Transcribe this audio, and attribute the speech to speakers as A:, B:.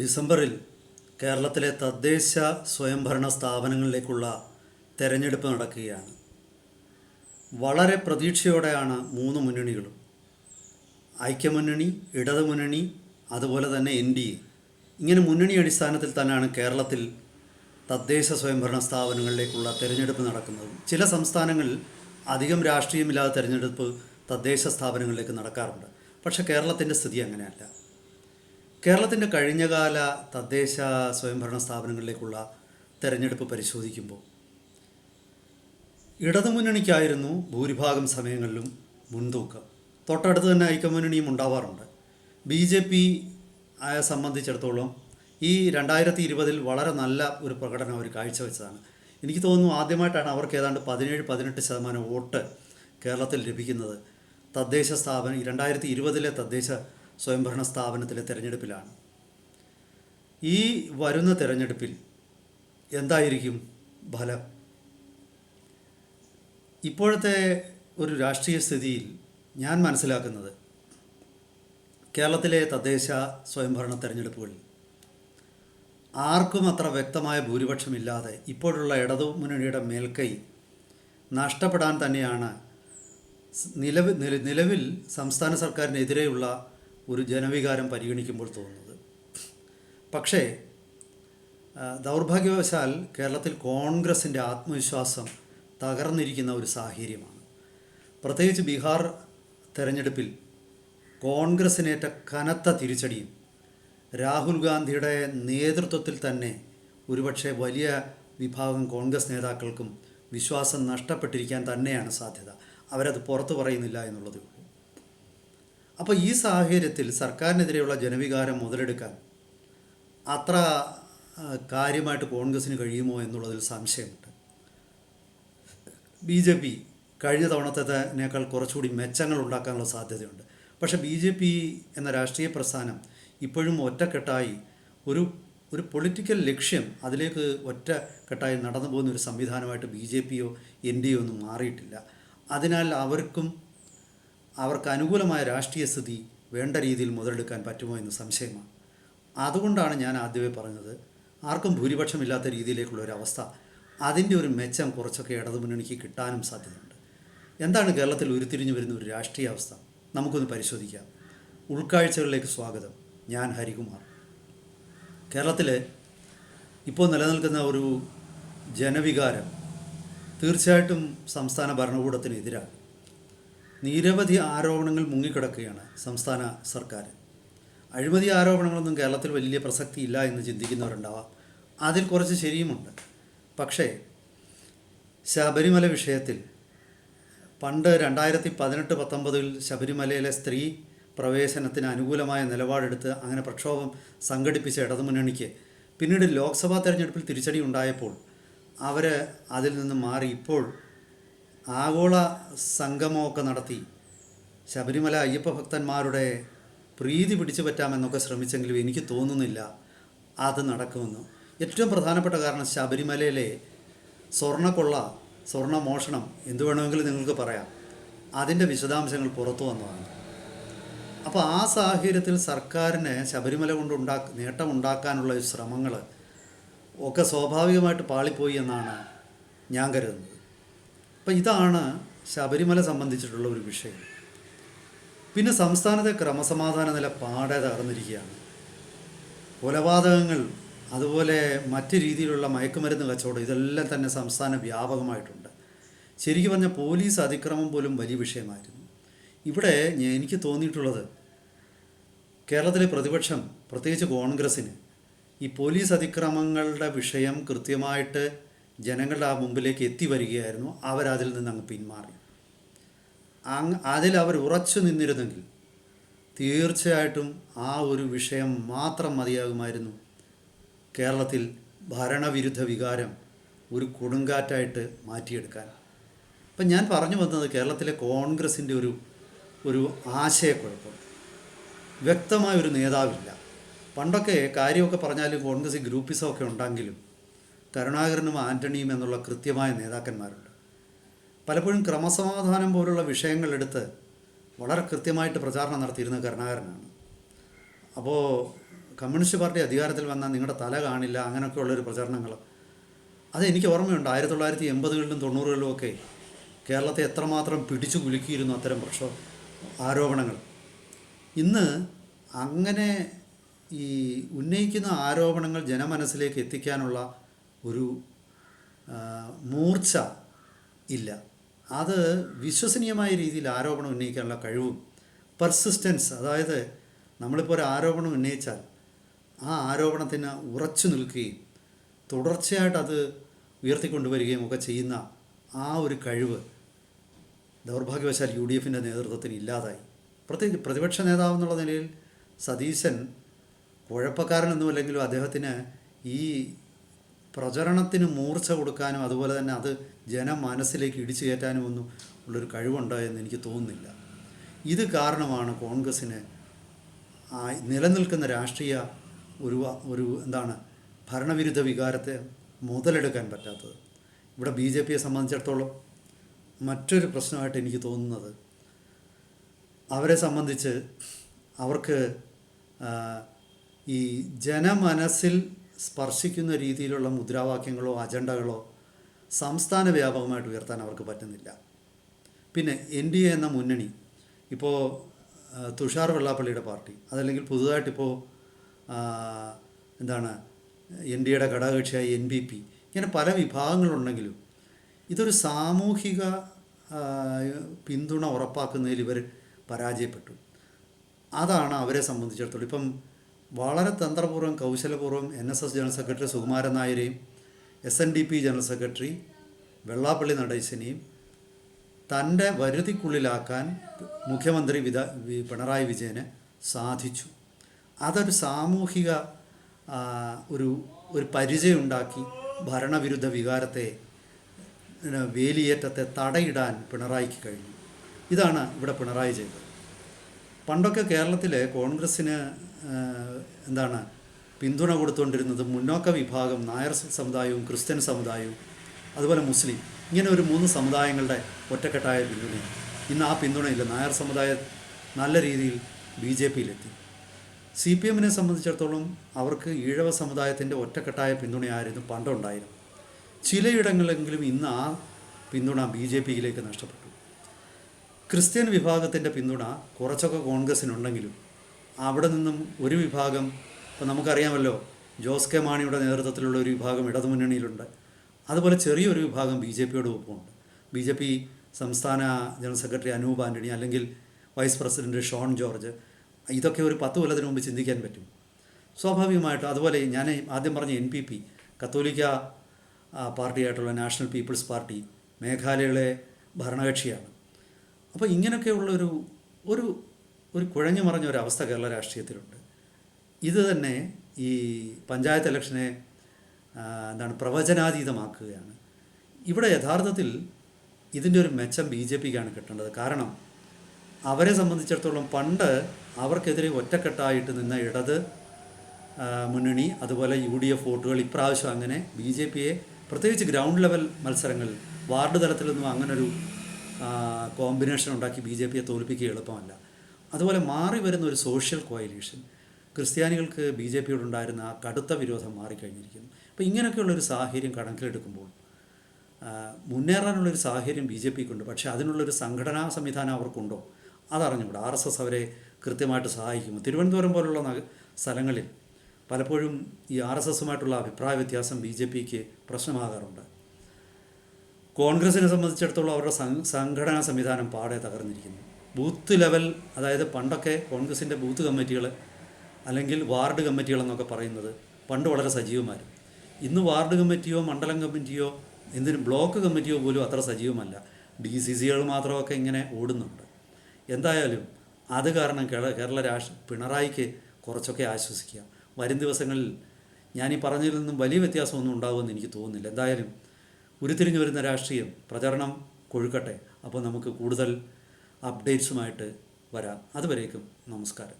A: ഡിസംബറിൽ കേരളത്തിലെ തദ്ദേശ സ്വയംഭരണ സ്ഥാപനങ്ങളിലേക്കുള്ള തെരഞ്ഞെടുപ്പ് നടക്കുകയാണ് വളരെ പ്രതീക്ഷയോടെയാണ് മൂന്ന് മുന്നണികളും ഐക്യമുന്നണി ഇടതുമുന്നണി അതുപോലെ തന്നെ എൻ ഡി എ ഇങ്ങനെ മുന്നണി അടിസ്ഥാനത്തിൽ തന്നെയാണ് കേരളത്തിൽ തദ്ദേശ സ്വയംഭരണ സ്ഥാപനങ്ങളിലേക്കുള്ള തെരഞ്ഞെടുപ്പ് നടക്കുന്നത് ചില സംസ്ഥാനങ്ങളിൽ അധികം രാഷ്ട്രീയമില്ലാതെ തെരഞ്ഞെടുപ്പ് തദ്ദേശ സ്ഥാപനങ്ങളിലേക്ക് നടക്കാറുണ്ട് പക്ഷേ കേരളത്തിൻ്റെ സ്ഥിതി അങ്ങനെയല്ല കേരളത്തിൻ്റെ കഴിഞ്ഞകാല തദ്ദേശ സ്വയംഭരണ സ്ഥാപനങ്ങളിലേക്കുള്ള തെരഞ്ഞെടുപ്പ് പരിശോധിക്കുമ്പോൾ ഇടതുമുന്നണിക്കായിരുന്നു ഭൂരിഭാഗം സമയങ്ങളിലും മുൻതൂക്കം തൊട്ടടുത്ത് തന്നെ ഐക്യമുന്നണിയും ഉണ്ടാവാറുണ്ട് ബി ജെ പി ആയ സംബന്ധിച്ചിടത്തോളം ഈ രണ്ടായിരത്തി ഇരുപതിൽ വളരെ നല്ല ഒരു പ്രകടനം അവർ കാഴ്ചവെച്ചതാണ് എനിക്ക് തോന്നുന്നു ആദ്യമായിട്ടാണ് അവർക്ക് ഏതാണ്ട് പതിനേഴ് പതിനെട്ട് ശതമാനം വോട്ട് കേരളത്തിൽ ലഭിക്കുന്നത് തദ്ദേശ സ്ഥാപനം രണ്ടായിരത്തി ഇരുപതിലെ തദ്ദേശ സ്വയംഭരണ സ്ഥാപനത്തിലെ തിരഞ്ഞെടുപ്പിലാണ് ഈ വരുന്ന തിരഞ്ഞെടുപ്പിൽ എന്തായിരിക്കും ഫലം ഇപ്പോഴത്തെ ഒരു രാഷ്ട്രീയ സ്ഥിതിയിൽ ഞാൻ മനസ്സിലാക്കുന്നത് കേരളത്തിലെ തദ്ദേശ സ്വയംഭരണ തെരഞ്ഞെടുപ്പുകളിൽ ആർക്കും അത്ര വ്യക്തമായ ഭൂരിപക്ഷമില്ലാതെ ഇപ്പോഴുള്ള ഇടതു മുന്നണിയുടെ മേൽക്കൈ നഷ്ടപ്പെടാൻ തന്നെയാണ് നിലവിൽ നിലവിൽ സംസ്ഥാന സർക്കാരിനെതിരെയുള്ള ഒരു ജനവികാരം പരിഗണിക്കുമ്പോൾ തോന്നുന്നത് പക്ഷേ ദൗർഭാഗ്യവശാൽ കേരളത്തിൽ കോൺഗ്രസിൻ്റെ ആത്മവിശ്വാസം തകർന്നിരിക്കുന്ന ഒരു സാഹചര്യമാണ് പ്രത്യേകിച്ച് ബീഹാർ തെരഞ്ഞെടുപ്പിൽ കോൺഗ്രസിനേറ്റ കനത്ത തിരിച്ചടിയും രാഹുൽ ഗാന്ധിയുടെ നേതൃത്വത്തിൽ തന്നെ ഒരുപക്ഷെ വലിയ വിഭാഗം കോൺഗ്രസ് നേതാക്കൾക്കും വിശ്വാസം നഷ്ടപ്പെട്ടിരിക്കാൻ തന്നെയാണ് സാധ്യത അവരത് പുറത്തു പറയുന്നില്ല എന്നുള്ളതേ ഉള്ളൂ അപ്പോൾ ഈ സാഹചര്യത്തിൽ സർക്കാരിനെതിരെയുള്ള ജനവികാരം മുതലെടുക്കാൻ അത്ര കാര്യമായിട്ട് കോൺഗ്രസ്സിന് കഴിയുമോ എന്നുള്ളതിൽ സംശയമുണ്ട് ബി ജെ പി കഴിഞ്ഞ തവണത്തേക്കാൾ കുറച്ചുകൂടി മെച്ചങ്ങൾ ഉണ്ടാക്കാനുള്ള സാധ്യതയുണ്ട് പക്ഷെ ബി ജെ പി എന്ന രാഷ്ട്രീയ പ്രസ്ഥാനം ഇപ്പോഴും ഒറ്റക്കെട്ടായി ഒരു ഒരു പൊളിറ്റിക്കൽ ലക്ഷ്യം അതിലേക്ക് ഒറ്റക്കെട്ടായി നടന്നു പോകുന്ന ഒരു സംവിധാനമായിട്ട് ബി ജെ പിയോ എൻ ഡി ഒന്നും മാറിയിട്ടില്ല അതിനാൽ അവർക്കും അവർക്ക് അനുകൂലമായ രാഷ്ട്രീയ സ്ഥിതി വേണ്ട രീതിയിൽ മുതലെടുക്കാൻ പറ്റുമോ എന്ന് സംശയമാണ് അതുകൊണ്ടാണ് ഞാൻ ആദ്യമേ പറഞ്ഞത് ആർക്കും ഭൂരിപക്ഷമില്ലാത്ത രീതിയിലേക്കുള്ള ഒരു അവസ്ഥ അതിൻ്റെ ഒരു മെച്ചം കുറച്ചൊക്കെ ഇടതുമുന്നണിക്ക് കിട്ടാനും സാധ്യതയുണ്ട് എന്താണ് കേരളത്തിൽ ഉരുത്തിരിഞ്ഞു വരുന്ന ഒരു രാഷ്ട്രീയ അവസ്ഥ നമുക്കൊന്ന് പരിശോധിക്കാം ഉൾക്കാഴ്ചകളിലേക്ക് സ്വാഗതം ഞാൻ ഹരികുമാർ കേരളത്തിലെ ഇപ്പോൾ നിലനിൽക്കുന്ന ഒരു ജനവികാരം തീർച്ചയായിട്ടും സംസ്ഥാന ഭരണകൂടത്തിനെതിരാണ് നിരവധി ആരോപണങ്ങൾ മുങ്ങിക്കിടക്കുകയാണ് സംസ്ഥാന സർക്കാർ അഴിമതി ആരോപണങ്ങളൊന്നും കേരളത്തിൽ വലിയ പ്രസക്തി ഇല്ല എന്ന് ചിന്തിക്കുന്നവരുണ്ടാവാം അതിൽ കുറച്ച് ശരിയുമുണ്ട് പക്ഷേ ശബരിമല വിഷയത്തിൽ പണ്ട് രണ്ടായിരത്തി പതിനെട്ട് പത്തൊമ്പതിൽ ശബരിമലയിലെ സ്ത്രീ പ്രവേശനത്തിന് അനുകൂലമായ നിലപാടെടുത്ത് അങ്ങനെ പ്രക്ഷോഭം സംഘടിപ്പിച്ച ഇടതുമുന്നണിക്ക് പിന്നീട് ലോക്സഭാ തെരഞ്ഞെടുപ്പിൽ തിരിച്ചടി ഉണ്ടായപ്പോൾ അവർ അതിൽ നിന്ന് മാറി ഇപ്പോൾ ആഗോള സംഗമമൊക്കെ നടത്തി ശബരിമല അയ്യപ്പ ഭക്തന്മാരുടെ പ്രീതി പിടിച്ചു പറ്റാമെന്നൊക്കെ ശ്രമിച്ചെങ്കിലും എനിക്ക് തോന്നുന്നില്ല അത് നടക്കുമെന്ന് ഏറ്റവും പ്രധാനപ്പെട്ട കാരണം ശബരിമലയിലെ സ്വർണ്ണക്കൊള്ള സ്വർണ്ണ മോഷണം എന്തു വേണമെങ്കിലും നിങ്ങൾക്ക് പറയാം അതിൻ്റെ വിശദാംശങ്ങൾ പുറത്തു വന്നതാണ് അപ്പോൾ ആ സാഹചര്യത്തിൽ സർക്കാരിന് ശബരിമല കൊണ്ട് ഉണ്ടാ നേട്ടമുണ്ടാക്കാനുള്ള ശ്രമങ്ങൾ ഒക്കെ സ്വാഭാവികമായിട്ട് പാളിപ്പോയി എന്നാണ് ഞാൻ കരുതുന്നത് അപ്പം ഇതാണ് ശബരിമല സംബന്ധിച്ചിട്ടുള്ള ഒരു വിഷയം പിന്നെ സംസ്ഥാനത്തെ ക്രമസമാധാന നില പാടെ തകർന്നിരിക്കുകയാണ് കൊലപാതകങ്ങൾ അതുപോലെ മറ്റ് രീതിയിലുള്ള മയക്കുമരുന്ന് കച്ചവടം ഇതെല്ലാം തന്നെ സംസ്ഥാന വ്യാപകമായിട്ടുണ്ട് ശരിക്കും പറഞ്ഞാൽ പോലീസ് അതിക്രമം പോലും വലിയ വിഷയമായിരുന്നു ഇവിടെ എനിക്ക് തോന്നിയിട്ടുള്ളത് കേരളത്തിലെ പ്രതിപക്ഷം പ്രത്യേകിച്ച് കോൺഗ്രസ്സിന് ഈ പോലീസ് അതിക്രമങ്ങളുടെ വിഷയം കൃത്യമായിട്ട് ജനങ്ങളുടെ ആ മുമ്പിലേക്ക് എത്തിവരികയായിരുന്നു അവരതിൽ നിന്ന് അങ്ങ് പിന്മാറി അങ് അതിൽ അവർ ഉറച്ചു നിന്നിരുന്നെങ്കിൽ തീർച്ചയായിട്ടും ആ ഒരു വിഷയം മാത്രം മതിയാകുമായിരുന്നു കേരളത്തിൽ ഭരണവിരുദ്ധ വികാരം ഒരു കൊടുങ്കാറ്റായിട്ട് മാറ്റിയെടുക്കാൻ അപ്പം ഞാൻ പറഞ്ഞു വന്നത് കേരളത്തിലെ കോൺഗ്രസിൻ്റെ ഒരു ഒരു ആശയക്കുഴപ്പം വ്യക്തമായൊരു ഒരു നേതാവില്ല പണ്ടൊക്കെ കാര്യമൊക്കെ പറഞ്ഞാലും കോൺഗ്രസ് ഗ്രൂപ്പിസമൊക്കെ ഉണ്ടെങ്കിലും കരുണാകരനും ആൻ്റണിയും എന്നുള്ള കൃത്യമായ നേതാക്കന്മാരുണ്ട് പലപ്പോഴും ക്രമസമാധാനം പോലുള്ള വിഷയങ്ങളെടുത്ത് വളരെ കൃത്യമായിട്ട് പ്രചാരണം നടത്തിയിരുന്ന കരുണാകരനാണ് അപ്പോൾ കമ്മ്യൂണിസ്റ്റ് പാർട്ടി അധികാരത്തിൽ വന്നാൽ നിങ്ങളുടെ തല കാണില്ല അങ്ങനെയൊക്കെയുള്ളൊരു പ്രചരണങ്ങൾ അത് എനിക്ക് ഓർമ്മയുണ്ട് ആയിരത്തി തൊള്ളായിരത്തി എൺപതുകളിലും തൊണ്ണൂറുകളിലും ഒക്കെ കേരളത്തെ എത്രമാത്രം പിടിച്ചു കുലുക്കിയിരുന്നു അത്തരം പ്രക്ഷോ ആരോപണങ്ങൾ ഇന്ന് അങ്ങനെ ഈ ഉന്നയിക്കുന്ന ആരോപണങ്ങൾ ജനമനസ്സിലേക്ക് എത്തിക്കാനുള്ള ഒരു മൂർച്ച ഇല്ല അത് വിശ്വസനീയമായ രീതിയിൽ ആരോപണം ഉന്നയിക്കാനുള്ള കഴിവും പെർസിസ്റ്റൻസ് അതായത് നമ്മളിപ്പോൾ ഒരു ആരോപണം ഉന്നയിച്ചാൽ ആ ആരോപണത്തിന് ഉറച്ചു നിൽക്കുകയും തുടർച്ചയായിട്ട് അത് ഉയർത്തിക്കൊണ്ടുവരികയും ഒക്കെ ചെയ്യുന്ന ആ ഒരു കഴിവ് ദൗർഭാഗ്യവശാൽ യു ഡി എഫിൻ്റെ നേതൃത്വത്തിന് ഇല്ലാതായി പ്രത്യേകിച്ച് പ്രതിപക്ഷ നേതാവ് എന്നുള്ള നിലയിൽ സതീശൻ കുഴപ്പക്കാരനൊന്നുമല്ലെങ്കിലും അദ്ദേഹത്തിന് ഈ പ്രചരണത്തിന് മൂർച്ച കൊടുക്കാനും അതുപോലെ തന്നെ അത് ജനമനസ്സിലേക്ക് ഇടിച്ചു കയറ്റാനും ഒന്നും ഉള്ളൊരു കഴിവുണ്ടോ എന്ന് എനിക്ക് തോന്നുന്നില്ല ഇത് കാരണമാണ് കോൺഗ്രസ്സിന് നിലനിൽക്കുന്ന രാഷ്ട്രീയ ഒരു ഒരു എന്താണ് ഭരണവിരുദ്ധ വികാരത്തെ മുതലെടുക്കാൻ പറ്റാത്തത് ഇവിടെ ബി ജെ പിയെ സംബന്ധിച്ചിടത്തോളം മറ്റൊരു പ്രശ്നമായിട്ട് എനിക്ക് തോന്നുന്നത് അവരെ സംബന്ധിച്ച് അവർക്ക് ഈ ജനമനസ്സിൽ സ്പർശിക്കുന്ന രീതിയിലുള്ള മുദ്രാവാക്യങ്ങളോ അജണ്ടകളോ സംസ്ഥാന വ്യാപകമായിട്ട് ഉയർത്താൻ അവർക്ക് പറ്റുന്നില്ല പിന്നെ എൻ ഡി എ എന്ന മുന്നണി ഇപ്പോൾ തുഷാർ വെള്ളാപ്പള്ളിയുടെ പാർട്ടി അതല്ലെങ്കിൽ പുതുതായിട്ടിപ്പോൾ എന്താണ് എൻ ഡി എയുടെ ഘടകകക്ഷിയായ എൻ ബി പി ഇങ്ങനെ പല വിഭാഗങ്ങളുണ്ടെങ്കിലും ഇതൊരു സാമൂഹിക പിന്തുണ ഉറപ്പാക്കുന്നതിൽ ഇവർ പരാജയപ്പെട്ടു അതാണ് അവരെ സംബന്ധിച്ചിടത്തോളം ഇപ്പം വളരെ തന്ത്രപൂർവ്വം കൗശലപൂർവ്വം N S S general secretary Sukumaran നായരെയും S N D P general secretary Vellappally നടേശനെയും തൻ്റെ വരുതിക്കുള്ളിലാക്കാൻ മുഖ്യമന്ത്രി വിധ പിണറായി വിജയന് സാധിച്ചു അതൊരു സാമൂഹിക ഒരു ഒരു പരിചയമുണ്ടാക്കി ഭരണവിരുദ്ധ വികാരത്തെ വേലിയേറ്റത്തെ തടയിടാൻ പിണറായിക്ക് കഴിഞ്ഞു ഇതാണ് ഇവിടെ പിണറായി ചെയ്തത് പണ്ടൊക്കെ കേരളത്തിലെ കോൺഗ്രസ്സിന് എന്താണ് പിന്തുണ കൊടുത്തുകൊണ്ടിരുന്നത് മുന്നോക്ക വിഭാഗം നായർ സമുദായവും ക്രിസ്ത്യൻ സമുദായവും അതുപോലെ മുസ്ലിം ഇങ്ങനെ ഒരു മൂന്ന് സമുദായങ്ങളുടെ ഒറ്റക്കെട്ടായ പിന്തുണയാണ് ഇന്ന് ആ പിന്തുണയില്ല നായർ സമുദായം നല്ല രീതിയിൽ ബി ജെ പിയിലെത്തി സി പി എമ്മിനെ സംബന്ധിച്ചിടത്തോളം അവർക്ക് ഈഴവ സമുദായത്തിൻ്റെ ഒറ്റക്കെട്ടായ പിന്തുണയായിരുന്നു പണ്ടുണ്ടായിരുന്നു ചിലയിടങ്ങളെങ്കിലും ഇന്ന് ആ പിന്തുണ ബി ജെ പിയിലേക്ക് നഷ്ടപ്പെട്ടു ക്രിസ്ത്യൻ വിഭാഗത്തിൻ്റെ പിന്തുണ കുറച്ചൊക്കെ കോൺഗ്രസിനുണ്ടെങ്കിലും അവിടെ നിന്നും ഒരു വിഭാഗം ഇപ്പം നമുക്കറിയാമല്ലോ ജോസ് കെ മാണിയുടെ നേതൃത്വത്തിലുള്ള ഒരു വിഭാഗം ഇടതുമുന്നണിയിലുണ്ട് അതുപോലെ ചെറിയൊരു വിഭാഗം ബി ജെ പിയുടെ ഒപ്പമുണ്ട് ബി ജെ പി സംസ്ഥാന ജനറൽ സെക്രട്ടറി അനൂപ് ആൻ്റണി അല്ലെങ്കിൽ വൈസ് പ്രസിഡൻറ്റ് ഷോൺ ജോർജ് ഇതൊക്കെ ഒരു പത്ത് കൊല്ലത്തിന് മുമ്പ് ചിന്തിക്കാൻ പറ്റും സ്വാഭാവികമായിട്ടും അതുപോലെ ഞാൻ ആദ്യം പറഞ്ഞ എൻ പി പി കത്തോലിക്ക പാർട്ടിയായിട്ടുള്ള നാഷണൽ പീപ്പിൾസ് പാർട്ടി മേഘാലയയിലെ ഭരണകക്ഷിയാണ് അപ്പോൾ ഇങ്ങനെയൊക്കെയുള്ളൊരു ഒരു ഒരു ഒരു കുഴഞ്ഞു മറിഞ്ഞ ഒരു അവസ്ഥ കേരള രാഷ്ട്രീയത്തിലുണ്ട് ഇത് തന്നെ ഈ പഞ്ചായത്ത് ഇലക്ഷനെ എന്താണ് പ്രവചനാതീതമാക്കുകയാണ് ഇവിടെ യഥാർത്ഥത്തിൽ ഇതിൻ്റെ ഒരു മെച്ചം ബി ജെ പിക്കാണ് കിട്ടേണ്ടത് കാരണം അവരെ സംബന്ധിച്ചിടത്തോളം പണ്ട് അവർക്കെതിരെ ഒറ്റക്കെട്ടായിട്ട് നിന്ന ഇടത് മുന്നണി അതുപോലെ യു ഡി എഫ് വോട്ടുകൾ ഇപ്രാവശ്യം അങ്ങനെ ബി ജെ പിയെ പ്രത്യേകിച്ച് ഗ്രൗണ്ട് ലെവൽ മത്സരങ്ങൾ വാർഡ് തലത്തിലൊന്നും അങ്ങനൊരു കോമ്പിനേഷൻ ഉണ്ടാക്കി ബി ജെ പിയെ തോൽപ്പിക്കുക എളുപ്പമല്ല അതുപോലെ മാറി വരുന്ന ഒരു സോഷ്യൽ കോയലീഷൻ ക്രിസ്ത്യാനികൾക്ക് ബി ജെ പിയോടുണ്ടായിരുന്ന കടുത്ത വിരോധം മാറിക്കഴിഞ്ഞിരിക്കുന്നു അപ്പോൾ ഇങ്ങനെയൊക്കെയുള്ളൊരു സാഹചര്യം കണക്കിലെടുക്കുമ്പോൾ മുന്നേറാനുള്ളൊരു സാഹചര്യം ബി ജെ പിക്കുണ്ട് പക്ഷേ അതിനുള്ളൊരു സംഘടനാ സംവിധാനം അവർക്കുണ്ടോ അതറിഞ്ഞുകൂടാ ആർ എസ് എസ് അവരെ കൃത്യമായിട്ട് സഹായിക്കുമോ തിരുവനന്തപുരം പോലുള്ള സ്ഥലങ്ങളിൽ പലപ്പോഴും ഈ ആർ എസ് എസുമായിട്ടുള്ള അഭിപ്രായ വ്യത്യാസം ബി ജെ പിക്ക് പ്രശ്നമാകാറുണ്ട് കോൺഗ്രസിനെ സംബന്ധിച്ചിടത്തോളം അവരുടെ സംഘടനാ സംവിധാനം പാടെ തകർന്നിരിക്കുന്നു ബൂത്ത് ലെവൽ അതായത് പണ്ടൊക്കെ കോൺഗ്രസിൻ്റെ ബൂത്ത് കമ്മിറ്റികൾ അല്ലെങ്കിൽ വാർഡ് കമ്മിറ്റികൾ എന്നൊക്കെ പറയുന്നത് പണ്ട് വളരെ സജീവമായിരുന്നു ഇന്ന് വാർഡ് കമ്മിറ്റിയോ മണ്ഡലം കമ്മിറ്റിയോ എന്തിനും ബ്ലോക്ക് കമ്മിറ്റിയോ പോലും അത്ര സജീവമല്ല ഡി സി സികൾ മാത്രമൊക്കെ ഇങ്ങനെ ഓടുന്നുണ്ട് എന്തായാലും അത് കാരണം കേരള രാഷ്ട്ര പിണറായിക്ക് കുറച്ചൊക്കെ ആശ്വസിക്കുക വരും ദിവസങ്ങളിൽ ഞാൻ ഈ പറഞ്ഞതിൽ നിന്നും വലിയ വ്യത്യാസമൊന്നും ഉണ്ടാവുമെന്ന് എനിക്ക് തോന്നുന്നില്ല എന്തായാലും ഉരുത്തിരിഞ്ഞു വരുന്ന രാഷ്ട്രീയം പ്രചരണം കൊഴുക്കട്ടെ അപ്പോൾ നമുക്ക് കൂടുതൽ അപ്ഡേറ്റ്സുമായിട്ട് വരാം അതുവരേക്കും നമസ്കാരം